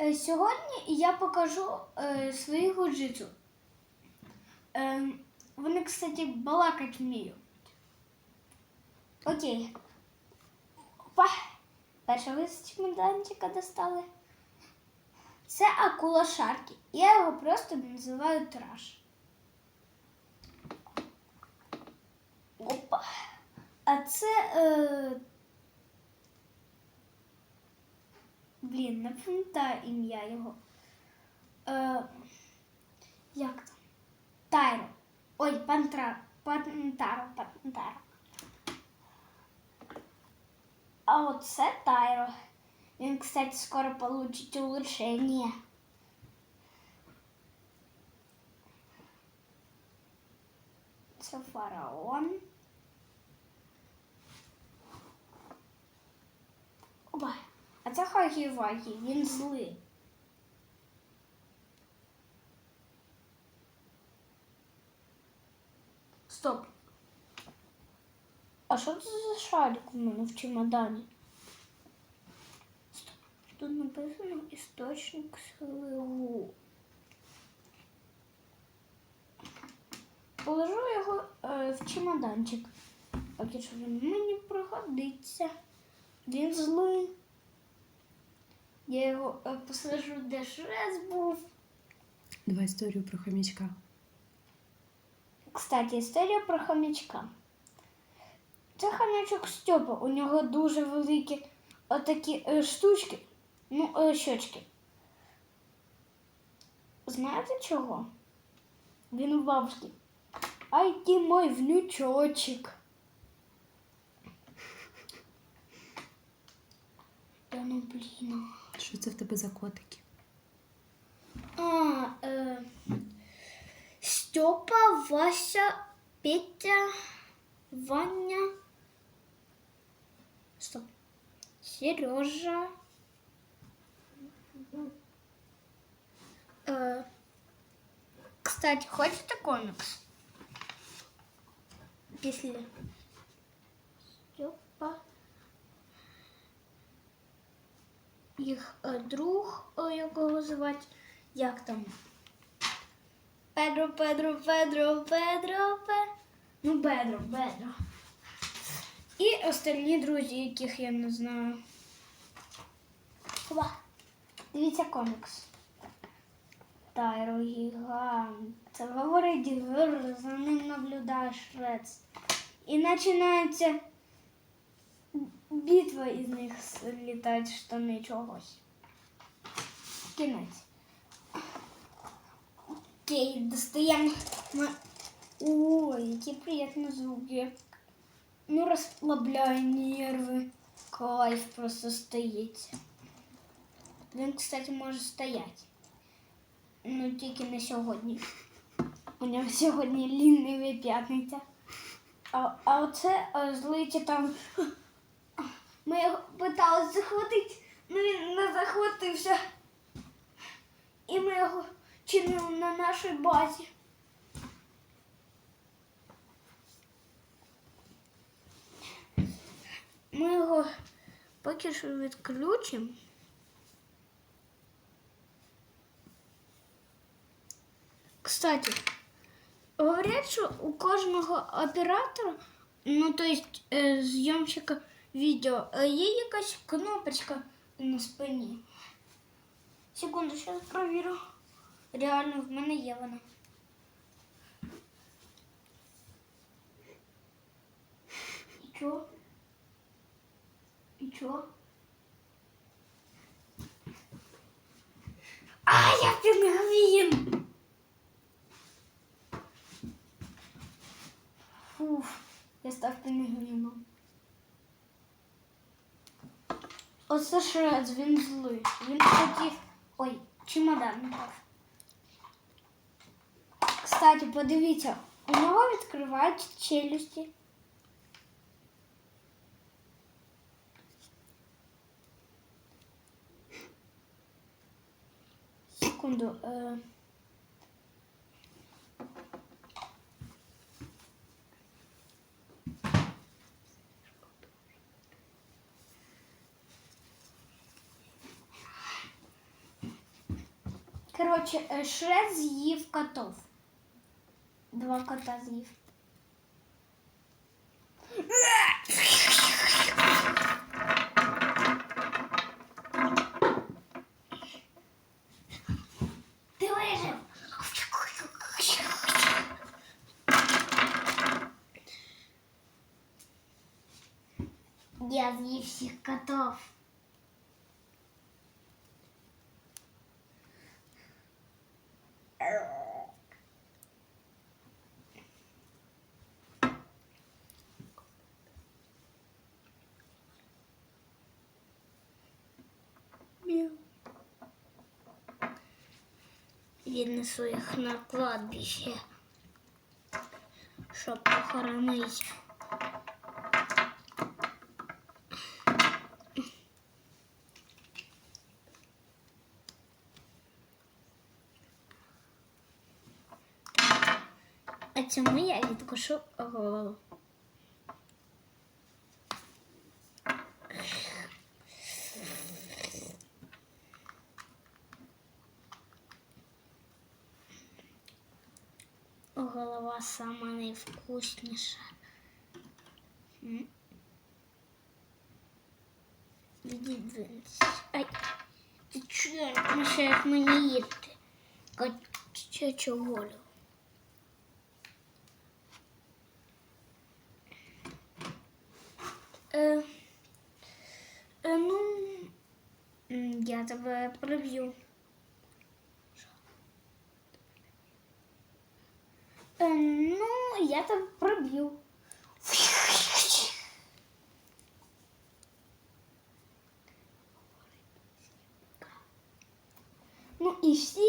Е, Сьогодні я покажу е, свої гуджитсу. Е, вони, кстати, балакать вміють. Окей. Опа. Перша ви з чемоданчика достали. Це акула Шаркі. Я його просто називаю траш. Опа. А це. Е... Блін, не пам'ятаю ім'я його. Е... Як там? Тайро. Ой, Пантра. Пантаро, Пантаро. А оце Тайро. Він, кстати, скоро получить улучшение. Це фараон. Опа. А це Хагі-Вагі, він злий. Стоп. А що це за шарик у мене в чемодані? Стоп. Тут написано істочник сили Гу. Положу його е, в чемоданчик. Поки що він мені пригодиться. Він злий. Я його е, посажу, де шрез був. Давай історію про хомячка. Кстати, історія про хомячка. Це хомячок Стьопа. У нього дуже великі отакі е, штучки, ну, е, щочки. Знаєте чого? Він у бабушки. Ай ти мой внучочек. Та ну блін. Що це в тебе за котики? А, е, Степа, Вася, Петя, Ваня. Стоп. Сережа. Е, кстати, хочете комикс? Після Степа. Їх е, друг, е, якого звати, як там? Педро, Педро, Педро, Педро, Педро. Ну, Педро, Педро. І остальні друзі, яких я не знаю. Опа. Дивіться комікс. Тайро гігант. Це говорить гир, за ним наблюдає Шрец. І починається битва із них літають штани чогось. Кінець. Окей, достаємо. Ми... Ой, які приємні звуки. Ну, розслабляє нерви. Кайф просто стоїть. Він, кстати, може стояти. Ну, тільки не сьогодні. У нього сьогодні лінива п'ятниця. А, а оце а, злиті там. Ми його питали захватити, але він не захватився. І ми його чинили на нашій базі. Ми його поки що відключимо. Кстати, говорять, що у кожного оператора, ну то есть е, зйомщика відео, е, є якась кнопочка на спині. Секунду, зараз провірю. Реально, в мене є вона. І чо? І чо? А, я пінгвін! Фуф, я став пінгвіном. Оце Шрец, він злий. Він хотів. Ой, чемодан так. Кстати, подивіться, у нього відкривають челюсті. Секунду. Е... Коротше, е, Шрек з'їв котов. Два кота з'їв. Ти вижив. Я з'їв всіх котов. Віднесу їх на кладбище, щоб похоронити. А цьому я відкушу голову. Голова сама найвкусніша. М. Відіть звідси. Ай, ти чого мішаєш мені їсти? Качачу голову. Е, е, ну, м, я тебе приб'ю. Я тебе проб'ю. Ну и всім